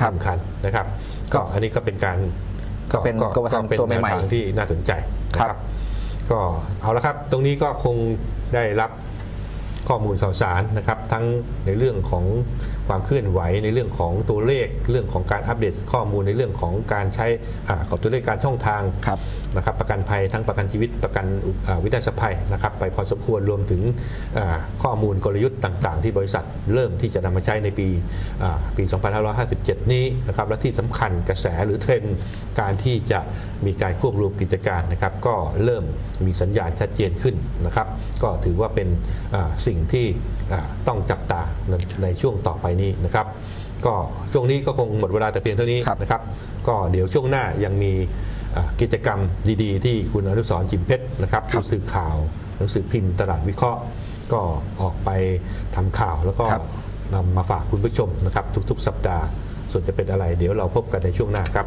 ครับสำคัญนะครับ ก็อันนี้ก็เป็นการก็เป็นกรมธรรม์เป็นตัวใหม่ๆแนทางที่น่าสนใจนะคครัรับบก็เอาละครับ ตรงนี้ก็คงได้รับข้อมูลข่าวสารนะครับ ทั้งในเรื่องของความเคลื่อนไหวในเรื่องของตัวเลขเรื่องของการอัปเดตข้อมูลในเรื่องของการใช้อ่าของตัวเลขการช่องทางครับนะครับประกันภัยทั้งประกันชีวิตประกันอ่าวินาศภัยนะครับไปพอสมควรรวมถึงอ่าข้อมูลกลยุทธ์ต่าง ๆ ที่บริษัทเริ่มที่จะนำมาใช้ในปีอ่าปี 2557 นี้นะครับและที่สำคัญกระแสหรือเทรนด์การที่จะมีการควบรวมกิจการนะครับก็เริ่มมีสัญญาณชัดเจนขึ้นนะครับ ก็ถือว่าเป็นอ่าสิ่งที่อ่าต้องจับตาในในช่วงต่อไปนี้นะครับ ก็ช่วงนี้ก็คงหมดเวลาแต่เพียงเท่านี้ครับนะครับ ก็เดี๋ยวช่วงหน้ายังมีอ่า กิจกรรมดีๆ ที่คุณอนุสรณ์จิมเพชรนะครับผู้สื่อข่าวหนังสือพิมพ์ตลาดวิเคราะห์ ก็ออกไปทำข่าวแล้วก็ครับนำมาฝากคุณผู้ชมนะครับทุกๆ สัปดาห์ ส่วนจะเป็นอะไร เดี๋ยวเราพบกันในช่วงหน้าครับ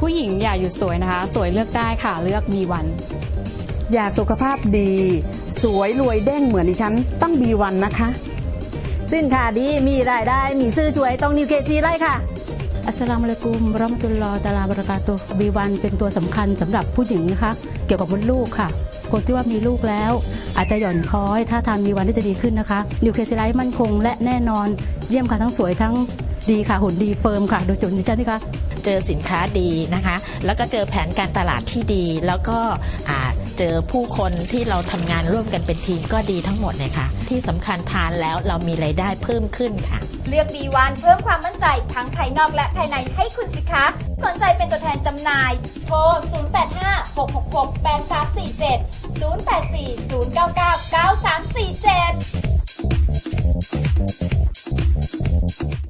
ผู้หญิงอย่าหยุดสวยนะคะ สวยเลือกได้ค่ะเลือกมีวัน อยากสุขภาพดี สวยรวยเด้งเหมือนดิฉัน ต้องบีวันนะคะ สินค้าดีมีรายได้มีซื้อช่วยต้องนิวเคทีไล่ค่ะอัสสลามุอะลัยกุมเราะห์มะตุลลอฮ์ตะอาลาบะเราะกาตุฮ์บีวันเป็นตัวสำคัญสำหรับผู้หญิงนะคะ เกี่ยวกับมดลูกค่ะ คนที่ว่ามีลูกแล้ว อาจจะหย่อนคล้อยถ้าทานมีวันที่จะดีขึ้นนะคะนิวเคลียไลท์มั่นคงและแน่นอนเยี่ยมค่ะทั้งสวยทั้งดีค่ะหุ่นดีเฟิร์มค่ะ โดยจุดนี้จ้านี่คะ เจอสินค้าดีนะคะ แล้วก็เจอแผนการตลาดที่ดี แล้วก็เจอผู้คนที่เราทำงานร่วมกันเป็นทีมก็ดีทั้งหมดเลยค่ะ ที่สำคัญทานแล้วเรามีไรายได้เพิ่มขึ้นค่ะ เลือกดีวันเพิ่มความมั่นใจทั้งภายนอกและภายในให้คุณสิคะ สนใจเป็นตัวแทนจำหน่าย โทร 085666347 0840999347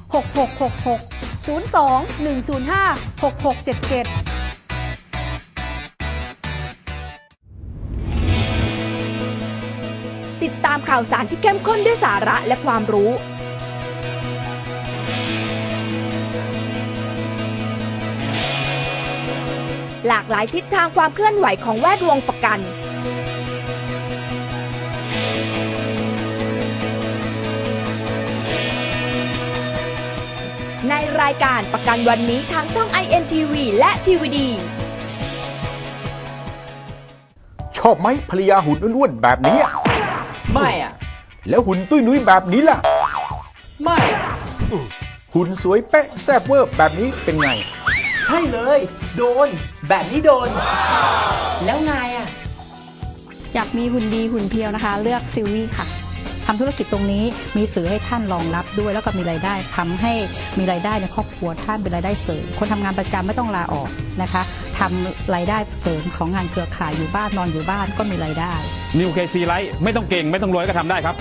6666 02 105 6677ติดตามข่าวสารที่เข้มข้นด้วยสาระและความรู้ หลากหลายทิศทางความเคลื่อนไหวของแวดวงประกัน ในรายการประกันวันนี้ทางช่อง INTV และ TVD ชอบไหมภรรยาหุ่นอ้วนๆแบบนี้อะไม่อะ แล้วหุ่นตุ้ยนุ้ยแบบนี้ล่ะ ไม่หุ่นสวยเป๊ะแซ่บเวอร์แบบนี้เป็นไง ใช่เลย โดน แบบนี้โดน แล้วนายอะ อยากมีหุ่นดีหุ่นเพียวนะคะ เลือกซิลวี่ค่ะ ทำธุรกิจตรงนี้มีสื่อให้ท่านรองรับด้วย แล้วก็มีรายได้ทำให้มีรายได้ในครอบครัวท่านเป็นรายได้เสริมคนทำงานประจำไม่ต้องลาออกนะคะทำรายได้เสริมของงานเครือข่ายอยู่บ้านนอนอยู่บ้านก็มีรายได้นิวเคซีไลท์ไม่ต้องเก่งไม่ต้องรวยก็ทำได้ครับ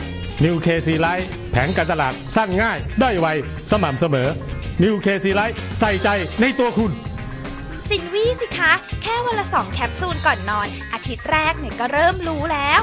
นิวเคซีไลท์แผนการตลาดสั้นง่าย ได้ไว สม่ำเสมอนิวเคซีไลท์ใส่ใจในตัวคุณ สินวี่สิคะ แค่วันละสองแคปซูลก่อนนอน อาทิตย์แรกเนี่ยก็เริ่มรู้แล้ว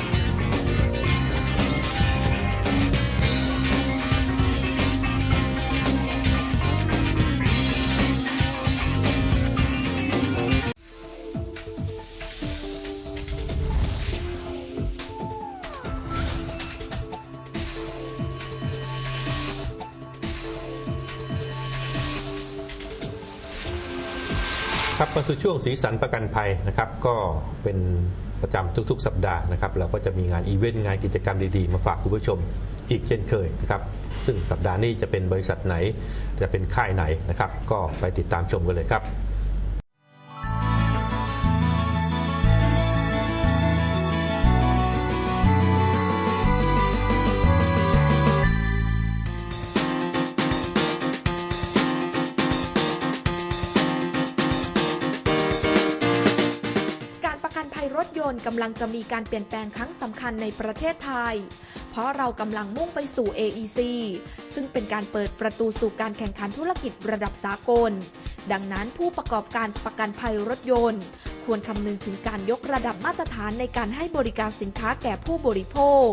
ครับมาสู่ช่วงสีสันประกันภัยนะครับ ก็เป็นประจำทุก ๆ สัปดาห์นะครับเราก็จะมีงานอีเวนต์งานกิจกรรมดีๆ มาฝากคุณผู้ชมอีกเช่นเคยนะครับซึ่งสัปดาห์นี้จะเป็นบริษัทไหน จะเป็นค่ายไหนนะครับ ก็ไปติดตามชมกันเลยครับ กำลังจะมีการเปลี่ยนแปลงครั้งสำคัญในประเทศไทย เพราะเรากำลังมุ่งไปสู่ AEC ซึ่งเป็นการเปิดประตูสู่การแข่งขันธุรกิจระดับสากล ดังนั้นผู้ประกอบการประกันภัยรถยนต์ ควรคำนึงถึงการยกระดับมาตรฐานในการให้บริการสินค้าแก่ผู้บริโภค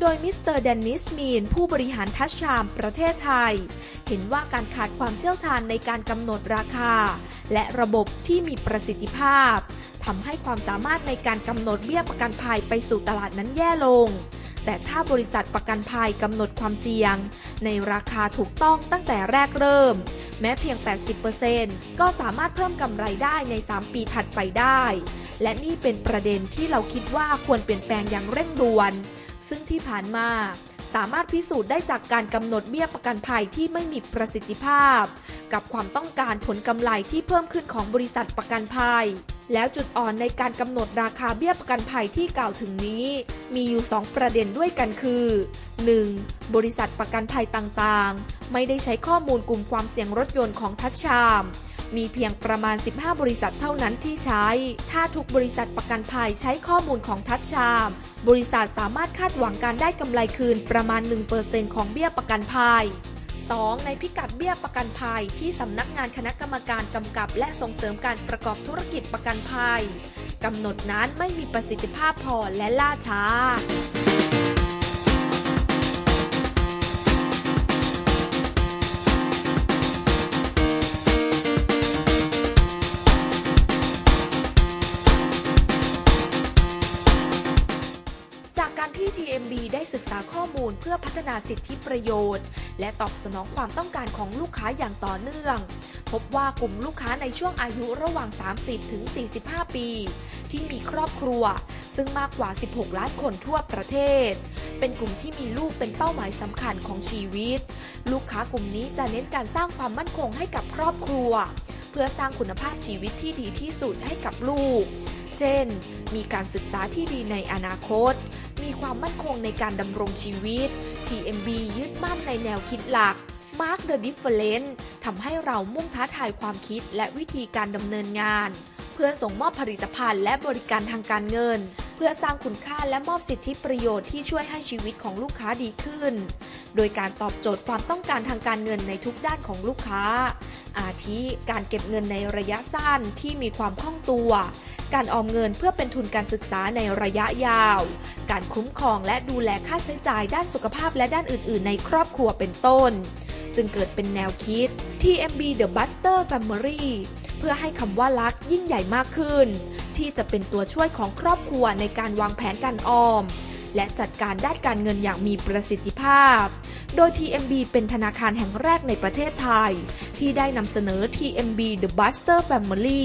โดยมิสเตอร์เดนนิสมีน ผู้บริหารทัชชาม ประเทศไทย เห็นว่าการขาดความเชี่ยวชาญในการกำหนดราคา และระบบที่มีประสิทธิภาพ ทำให้ความสามารถในการกำหนดเบี้ยประกันภัยไปสู่ตลาดนั้นแย่ลง แต่ถ้าบริษัทประกันภัยกำหนดความเสี่ยง ในราคาถูกต้องตั้งแต่แรกเริ่ม แม้เพียง 80%ก็สามารถเพิ่มกำไรได้ใน 3 ปีถัดไปได้ และนี่เป็นประเด็นที่เราคิดว่าควรเปลี่ยนแปลงอย่างเร่งด่วน ซึ่งที่ผ่านมาสามารถพิสูจน์ได้จากการกำหนดเบี้ยประกันภัยที่ไม่มีประสิทธิภาพ กับความต้องการผลกำไรที่เพิ่มขึ้นของบริษัทประกันภัยแล้วจุดอ่อนในการกำหนดราคาเบี้ยประกันภัยที่กล่าวถึงนี้ มีอยู่ 2 ประเด็นด้วยกันคือ 1. บริษัทประกันภัยต่างๆ ไม่ได้ใช้ข้อมูลกลุ่มความเสี่ยงรถยนต์ของทัชชามมีเพียงประมาณ 15 บริษัทเท่านั้นที่ใช้ ถ้าทุกบริษัทประกันภัยใช้ข้อมูลของทัชชาม บริษัทสามารถคาดหวังการได้กำไรคืนประมาณ 1%ของเบี้ยประกันภัย 2. ในพิกัดเบี้ยประกันภัย ที่สำนักงานคณะกรรมการกำกับ และส่งเสริมการประกอบธุรกิจประกันภัยกำหนดนั้นไม่มีประสิทธิภาพพอและล่าช้าจากการที่ TMB ได้ศึกษาข้อมูลเพื่อพัฒนาสิทธิประโยชน์ และตอบสนองความต้องการของลูกค้าอย่างต่อเนื่อง พบว่ากลุ่มลูกค้าในช่วงอายุระหว่าง 30 ถึง 45 ปี ที่มีครอบครัว ซึ่งมากกว่า 16 ล้านคนทั่วประเทศ เป็นกลุ่มที่มีลูกเป็นเป้าหมายสำคัญของชีวิต ลูกค้ากลุ่มนี้จะเน้นการสร้างความมั่นคงให้กับครอบครัว เพื่อสร้างคุณภาพชีวิตที่ดีที่สุดให้กับลูก เช่น มีการศึกษาที่ดีในอนาคต มีความมั่นคงในการดำรงชีวิต TMB ยึดมั่นในแนวคิดหลัก Mark the Difference ทำให้เรามุ่งท้าทายความคิดและวิธีการดำเนินงาน เพื่อส่งมอบผลิตภัณฑ์และบริการทางการเงิน พื่อสร้างคุณค่าและมอบสิทธิประโยชน์ที่ช่วยให้ชีวิตของลูกค้าดีขึ้น โดยการตอบโจทย์ความต้องการทางการเงินในทุกด้านของลูกค้า อาทิการเก็บเงินในระยะสั้นที่มีความคล่องตัว การออมเงินเพื่อเป็นทุนการศึกษาในระยะยาว การคุ้มครองและดูแลค่าใช้จ่ายด้านสุขภาพและด้านอื่น ๆ ในครอบครัวเป็นต้น จึงเกิดเป็นแนวคิด TMB The Buster Family เพื่อให้คำว่ารักยิ่งใหญ่มากขึ้น ที่จะเป็นตัวช่วยของครอบครัวในการวางแผนการออม และจัดการด้านการเงินอย่างมีประสิทธิภาพ โดย TMB เป็นธนาคารแห่งแรกในประเทศไทย ที่ได้นำเสนอ TMB The Buster Family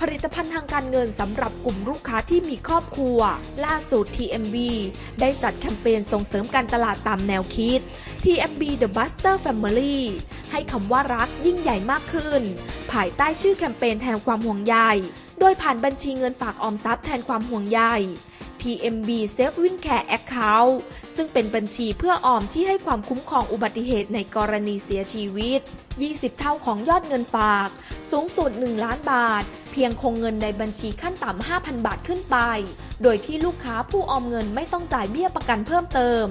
ผลิตภัณฑ์ทางการเงินสำหรับกลุ่มลูกค้าที่มีครอบครัว ล่าสุด TMB ได้จัดแคมเปญส่งเสริมการตลาดตามแนวคิด TMB The Buster Family ให้คำว่ารักยิ่งใหญ่มากขึ้น ภายใต้ชื่อแคมเปญแทนความห่วงใย โดยผ่านบัญชีเงินฝากออมทรัพย์แทนความห่วงใย TMB Saving Care Account ซึ่งเป็นบัญชีเพื่อออมที่ให้ความคุ้มครองอุบัติเหตุในกรณีเสียชีวิต 20 เท่าของยอดเงินฝาก สูงสุด 1 ล้านบาท เพียงคงเงินในบัญชีขั้นต่ำ 5,000 บาทขึ้นไป โดยที่ลูกค้าผู้ออมเงินไม่ต้องจ่ายเบี้ยประกันเพิ่มเติม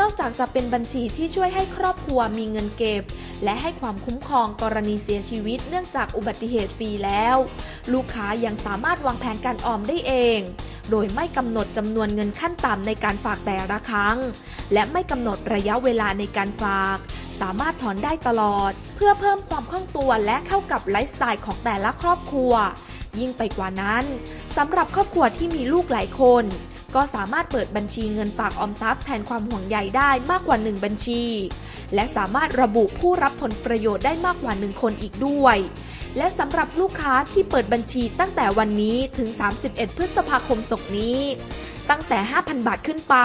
นอกจากจะเป็นบัญชีที่ช่วยให้ครอบครัวมีเงินเก็บ และให้ความคุ้มครองกรณีเสียชีวิตเนื่องจากอุบัติเหตุฟรีแล้ว ลูกค้ายังสามารถวางแผนการออมได้เอง โดยไม่กำหนดจำนวนเงินขั้นต่ำในการฝากแต่ละครั้ง และไม่กำหนดระยะเวลาในการฝาก สามารถถอนได้ตลอด เพื่อเพิ่มความคล่องตัวและเข้ากับไลฟ์สไตล์ของแต่ละครอบครัว ยิ่งไปกว่านั้นสำหรับครอบครัวที่มีลูกหลายคน ก็สามารถเปิดบัญชีเงินฝากออมทรัพย์แทนความห่วงใยได้มากกว่า 1 บัญชี และสามารถระบุผู้รับผลประโยชน์ได้มากกว่า 1 คนอีกด้วย และสำหรับลูกค้าที่เปิดบัญชีตั้งแต่วันนี้ถึง 31 พฤษภาคมศกนี้ ตั้งแต่ 5,000 บาทขึ้นไป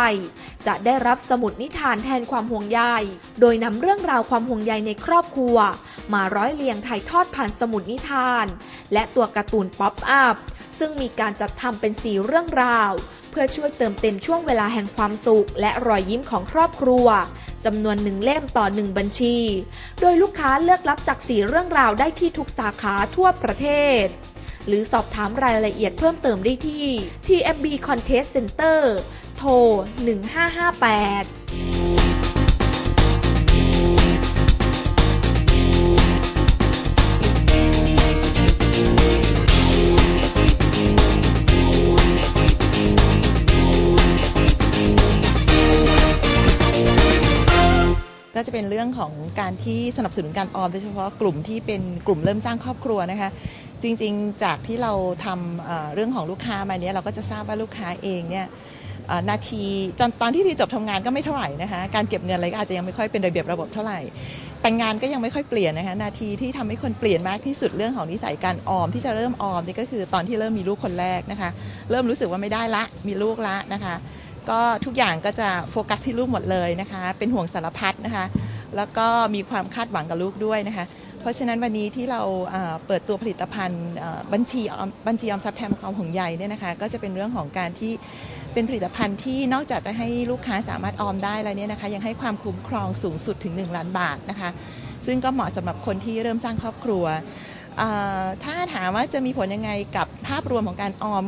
จะได้รับสมุดนิทานแทนความห่วงใย โดยนำเรื่องราวความห่วงใยในครอบครัว มาร้อยเรียงถ่ายทอดผ่านสมุดนิทาน และตัวการ์ตูนป๊อปอัพซึ่งมีการจัดทำเป็นสีเรื่องราว เพื่อช่วยเติมเต็มช่วงเวลาแห่งความสุข และรอยยิ้มของครอบครัว จำนวนหนึ่งเล่มต่อหนึ่งบัญชี โดยลูกค้าเลือกรับจากสีเรื่องราวได้ที่ทุกสาขาทั่วประเทศ หรือสอบถามรายละเอียดเพิ่มเติมได้ที่ TMB Contest Center โทร 1558 ก็จะเป็นเรื่องของการที่สนับสนุนการออมโดยเฉพาะกลุ่มที่เป็นกลุ่มเริ่มสร้างครอบครัวนะคะ จริงๆ จากที่เราทำเอ่อเรื่องของลูกค้ามาเนี้ยเราก็จะทราบว่าลูกค้าเองเนี่ยเอ่อนาทีตอนตอนที่ทีจบทำงานก็ไม่เท่าไหร่นะคะการเก็บเงินอะไรก็อาจจะยังไม่ค่อยเป็นระเบียบระบบเท่าไหร่ แต่งงานก็ยังไม่ค่อยเปลี่ยนนะคะนาทีที่ทำให้คนเปลี่ยนมากที่สุดเรื่องของนิสัยการออมที่จะเริ่มออมนี่ก็คือตอนที่เริ่มมีลูกคนแรกนะคะ เริ่มรู้สึกว่าไม่ได้ละมีลูกละนะคะ ก็ทุกอย่างก็จะโฟกัสที่ลูกหมดเลยนะคะ เป็นห่วงสารพัดนะคะ แล้วก็มีความคาดหวังกับลูกด้วยนะคะ เพราะฉะนั้นวันนี้ที่เราเปิดตัวผลิตภัณฑ์บัญชีออมบัญชีออมทรัพย์แทนความห่วงใยเนี่ยนะคะ ก็จะเป็นเรื่องของการที่เป็นผลิตภัณฑ์ที่นอกจากจะให้ลูกค้าสามารถออมได้แล้วเนี่ยนะคะ ยังให้ความคุ้มครองสูงสุดถึง 1 ล้านบาทนะคะ ซึ่งก็เหมาะสำหรับคนที่เริ่มสร้างครอบครัวถ้าถามว่าจะมีผลยังไงกับภาพรวมของการออม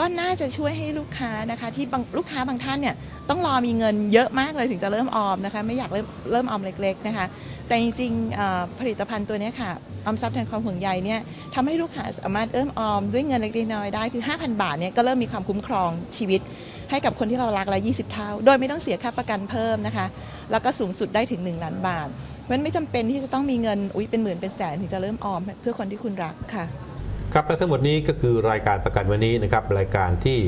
ก็น่าจะช่วยให้ลูกค้านะคะ ที่บางลูกค้าบางท่านเนี่ยต้องรอมีเงินเยอะมากเลยถึงจะเริ่มออมนะคะ ไม่อยากเริ่มเริ่มออมเล็กๆนะคะ แต่จริงๆผลิตภัณฑ์ตัวนี้ค่ะออมทรัพย์แทนความห่วงใยเนี่ยทำให้ลูกค้าสามารถเริ่มออมด้วยเงินเล็กๆน้อยๆได้คือ 5,000 บาทเนี่ยก็เริ่มมีความคุ้มครองชีวิต ให้กับคนที่เรารักละ20 เท่า โดยไม่ต้องเสียค่าประกันเพิ่มนะคะ แล้วก็สูงสุดได้ถึง 1 ล้านบาทเพราะฉะนั้นไม่จำเป็นที่จะต้องมีเงินอุ้ยเป็นหมื่นเป็นแสนถึงจะเริ่มออมเพื่อคนที่คุณรักค่ะ ครับและทั้งหมดนี้ก็คือรายการประกันวันนี้นะครับรายการที่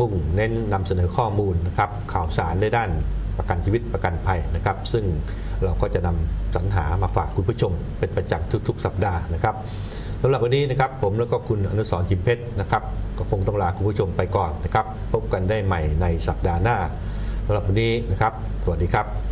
มุ่งเน้นนำเสนอข้อมูลนะครับข่าวสารในด้านประกันชีวิตประกันภัยนะครับ ซึ่งเราก็จะนำสรรหามาฝากคุณผู้ชม เป็นประจำทุก ๆ สัปดาห์นะครับสำหรับวันนี้นะครับผมแล้วก็คุณอนุสรจิมเพชรนะครับก็คงต้องลาคุณผู้ชมไปก่อนนะครับ พบกันได้ใหม่ในสัปดาห์หน้าสำหรับวันนี้นะครับ สวัสดีครับ